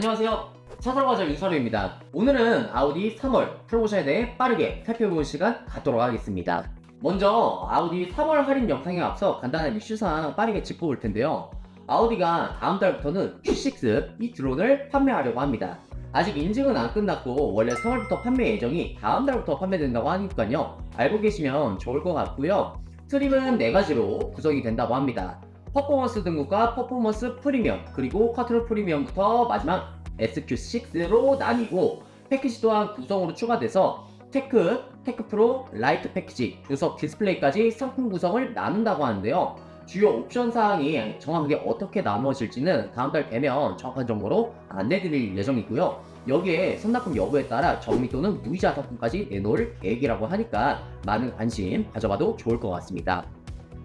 안녕하세요. 차설과자 윤서루입니다. 오늘은 아우디 3월 프로모션에 대해 빠르게 살펴보는 시간 갖도록 하겠습니다. 먼저 아우디 3월 할인 영상에 앞서 간단한 이슈사항 빠르게 짚어볼 텐데요. 아우디가 다음 달부터는 Q6 이 드론을 판매하려고 합니다. 아직 인증은 안 끝났고 원래 3월부터 판매 예정이 다음 달부터 판매된다고 하니까요. 알고 계시면 좋을 것 같고요. 트림은 4가지로 구성이 된다고 합니다. 퍼포먼스 등급과 퍼포먼스 프리미엄 그리고 컨트롤 프리미엄부터 마지막 SQ6로 나뉘고 패키지 또한 구성으로 추가돼서 테크, 테크 프로, 라이트 패키지, 주석 디스플레이까지 상품 구성을 나눈다고 하는데요. 주요 옵션 사항이 정확하게 어떻게 나누어질지는 다음 달 되면 정확한 정보로 안내드릴 예정이고요. 여기에 선납금 여부에 따라 정미 또는 무이자 상품까지 내놓을 계획이라고 하니까 많은 관심 가져봐도 좋을 것 같습니다.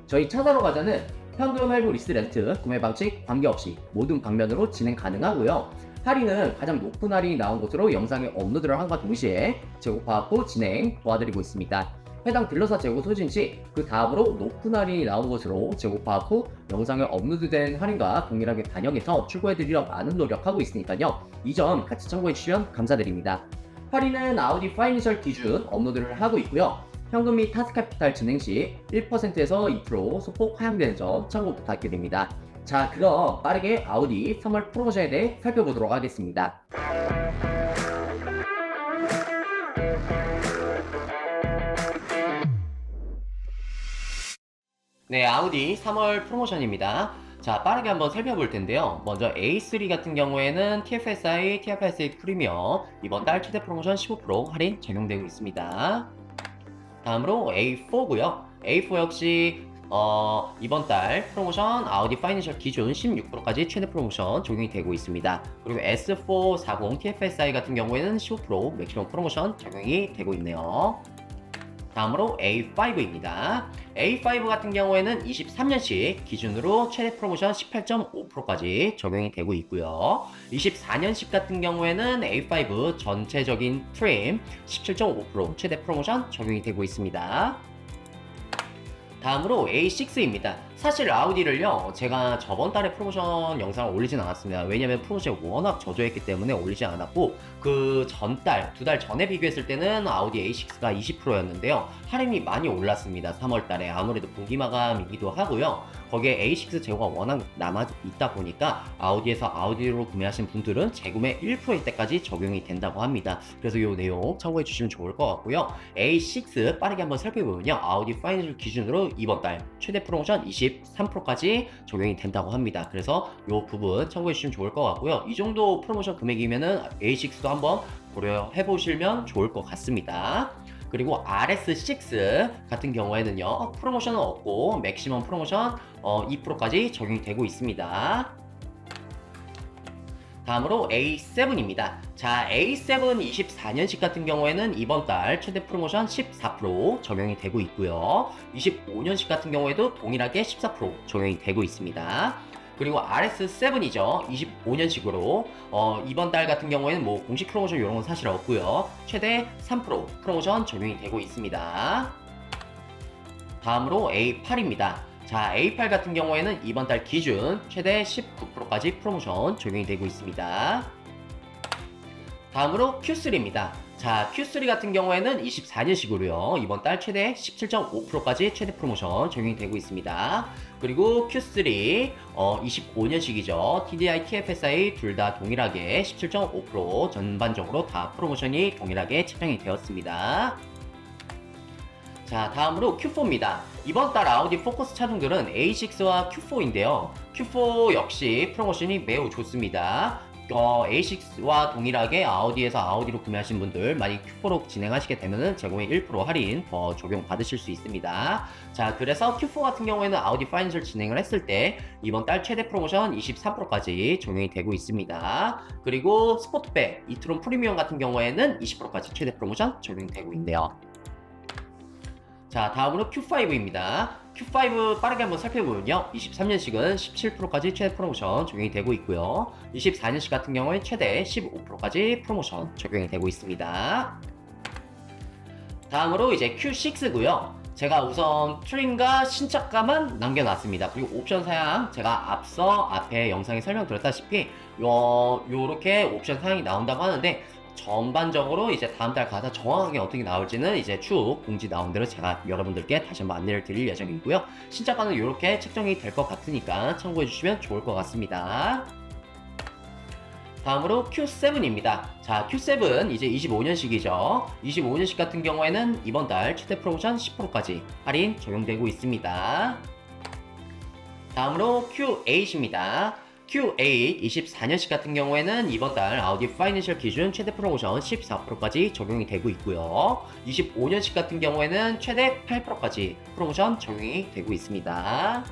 저희 찾아러 가자는 현금 할부 리스 렌트 구매 방식 관계없이 모든 방면으로 진행 가능하고요. 할인은 가장 높은 할인이 나온 곳으로 영상에 업로드를 한과 동시에 재고 파악 후 진행 도와드리고 있습니다. 해당 딜러사 재고 소진 시 그 다음으로 높은 할인이 나온 곳으로 재고 파악 후 영상에 업로드된 할인과 동일하게 반영해서 출고해드리려 많은 노력하고 있으니까요. 이 점 같이 참고해 주시면 감사드립니다. 할인은 아우디 파이니셜 기준 업로드를 하고 있고요. 현금 및 타스카피탈 진행 시 1%에서 2% 소폭 하향되는 점 참고 부탁드립니다. 자, 그럼 빠르게 아우디 3월 프로모션에 대해 살펴보도록 하겠습니다. 네, 아우디 3월 프로모션입니다. 자, 빠르게 한번 살펴볼 텐데요. 먼저 A3 같은 경우에는 TFSI, TFSI 프리미엄 이번 달 최대 프로모션 15% 할인 적용되고 있습니다. 다음으로 A4고요. A4 역시 어, 이번 달 프로모션 아우디 파이낸셜 기준 16%까지 최대 프로모션 적용이 되고 있습니다. 그리고 S440 TFSI 같은 경우에는 15% 맥시멈 프로모션 적용이 되고 있네요. 다음으로 A5입니다. A5 같은 경우에는 23년식 기준으로 최대 프로모션 18.5%까지 적용이 되고 있고요. 24년식 같은 경우에는 A5 전체적인 트림 17.5% 최대 프로모션 적용이 되고 있습니다. 다음으로 A6입니다. 사실 아우디를요, 제가 저번 달에 프로모션 영상을 올리진 않았습니다. 왜냐면 프로모션이 워낙 저조했기 때문에 올리지 않았고, 그 전달, 두 달 전에 비교했을 때는 아우디 A6가 20%였는데요. 할인이 많이 올랐습니다. 3월 달에. 아무래도 분기 마감이기도 하고요. 거기에 A6 재고가 워낙 남아 있다 보니까 아우디에서 아우디로 구매하신 분들은 재구매 1%일 때까지 적용이 된다고 합니다. 그래서 이 내용 참고해 주시면 좋을 것 같고요. A6 빠르게 한번 살펴보면요. 아우디 파이낸셜 기준으로 이번 달 최대 프로모션 23%까지 적용이 된다고 합니다. 그래서 이 부분 참고해 주시면 좋을 것 같고요. 이 정도 프로모션 금액이면은 A6도 한번 고려해 보시면 좋을 것 같습니다. 그리고 RS6 같은 경우에는요 프로모션은 없고 맥시멈 프로모션 어, 2%까지 적용이 되고 있습니다. 다음으로 A7입니다. 자, A7 24년식 같은 경우에는 이번 달 최대 프로모션 14% 적용이 되고 있고요. 25년식 같은 경우에도 동일하게 14% 적용이 되고 있습니다. 그리고 RS7이죠. 25년식으로 어, 이번 달 같은 경우에는 뭐 공식 프로모션 이런 건 사실 없고요. 최대 3% 프로모션 적용이 되고 있습니다. 다음으로 A8입니다. 자, A8 같은 경우에는 이번 달 기준 최대 19%까지 프로모션 적용이 되고 있습니다. 다음으로 Q3입니다. 자, Q3 같은 경우에는 24년식으로요. 이번 달 최대 17.5%까지 최대 프로모션 적용이 되고 있습니다. 그리고 Q3 어, 25년식이죠. TDI, TFSI 둘 다 동일하게 17.5% 전반적으로 다 프로모션이 동일하게 책정이 되었습니다. 자, 다음으로 Q4입니다. 이번 달 아우디 포커스 차종들은 A6와 Q4인데요. Q4 역시 프로모션이 매우 좋습니다. 어, A6와 동일하게 아우디에서 아우디로 구매하신 분들 만약 Q4로 진행하시게 되면은 제공의 1% 할인 더 적용 받으실 수 있습니다. 자, 그래서 Q4 같은 경우에는 아우디 파이낸셜 진행을 했을 때 이번 달 최대 프로모션 23%까지 적용이 되고 있습니다. 그리고 스포트백 이트론 프리미엄 같은 경우에는 20%까지 최대 프로모션 적용되고 있네요. 자, 다음으로 Q5입니다. Q5 빠르게 한번 살펴보면요. 23년식은 17%까지 최대 프로모션 적용이 되고 있고요. 24년식 같은 경우에 최대 15%까지 프로모션 적용이 되고 있습니다. 다음으로 이제 Q6고요. 제가 우선 트림과 신착감은 남겨놨습니다. 그리고 옵션 사양 제가 앞서 앞에 영상에 설명드렸다시피 요 요렇게 옵션 사양이 나온다고 하는데 전반적으로 이제 다음 달 가사 정확하게 어떻게 나올지는 이제 추후 공지 나온 대로 제가 여러분들께 다시 한번 안내를 드릴 예정이고요. 신작가는 이렇게 책정이 될 것 같으니까 참고해 주시면 좋을 것 같습니다. 다음으로 Q7입니다. 자, Q7 이제 25년식이죠. 25년식 같은 경우에는 이번 달 최대 프로모션 10%까지 할인 적용되고 있습니다. 다음으로 Q8입니다. Q8 24년식 같은 경우에는 이번 달 아우디 파이낸셜 기준 최대 프로모션 14%까지 적용이 되고 있고요. 25년식 같은 경우에는 최대 8%까지 프로모션 적용이 되고 있습니다.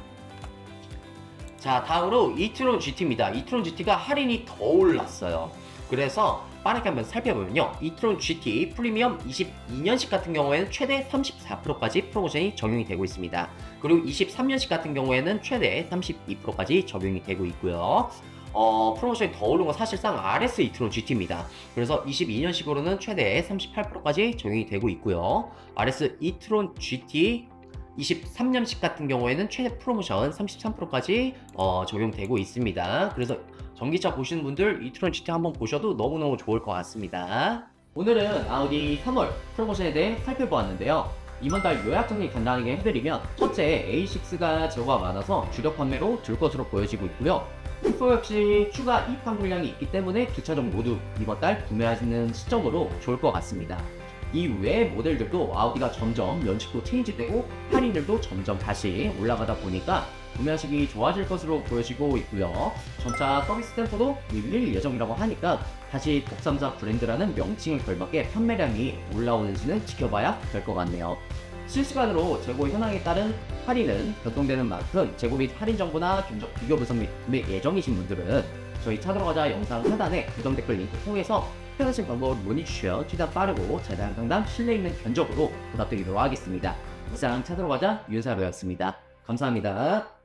자, 다음으로 이트론 GT입니다. 이트론 GT가 할인이 더 올랐어요. 그래서 빠르게 한번 살펴보면요. 이트론 GT 프리미엄 22년식 같은 경우에는 최대 34%까지 프로모션이 적용이 되고 있습니다. 그리고 23년식 같은 경우에는 최대 32%까지 적용이 되고 있고요. 어, 프로모션이 더 오른 건 사실상 RS 이트론 GT입니다. 그래서 22년식으로는 최대 38%까지 적용이 되고 있고요. RS 이트론 GT 23년식 같은 경우에는 최대 프로모션 33%까지 어, 적용되고 있습니다. 그래서 전기차 보시는 분들 이트론 GT 한번 보셔도 너무너무 좋을 것 같습니다. 오늘은 아우디 3월 프로모션에 대해 살펴보았는데요. 이번 달 요약 정리 간단하게 해드리면 첫째 A6가 재고가 많아서 주력 판매로 줄 것으로 보여지고 있고요. 큐4 역시 추가 입항 물량이 있기 때문에 두 차종 모두 이번 달 구매하시는 시점으로 좋을 것 같습니다. 이 외의 모델들도 아우디가 점점 연식도 체인지되고 할인율도 점점 다시 올라가다 보니까 구매하시기 좋아질 것으로 보여지고 있고요. 전차 서비스 센터도 밀릴 예정이라고 하니까 다시 독삼사 브랜드라는 명칭에 걸맞게 판매량이 올라오는지는 지켜봐야 될 것 같네요. 실시간으로 재고 현황에 따른 할인은 변동되는 만큼 재고 및 할인 정보나 견적 비교 분석 및 구매 예정이신 분들은 저희 차들어가자 영상 하단에 고정 댓글 링크 통해서 편하신 방법으로 문의 주시어 최대한 빠르고 최대한 상담 신뢰 있는 견적으로 보답드리도록 하겠습니다. 이상 차들어가자 윤사로였습니다. 감사합니다.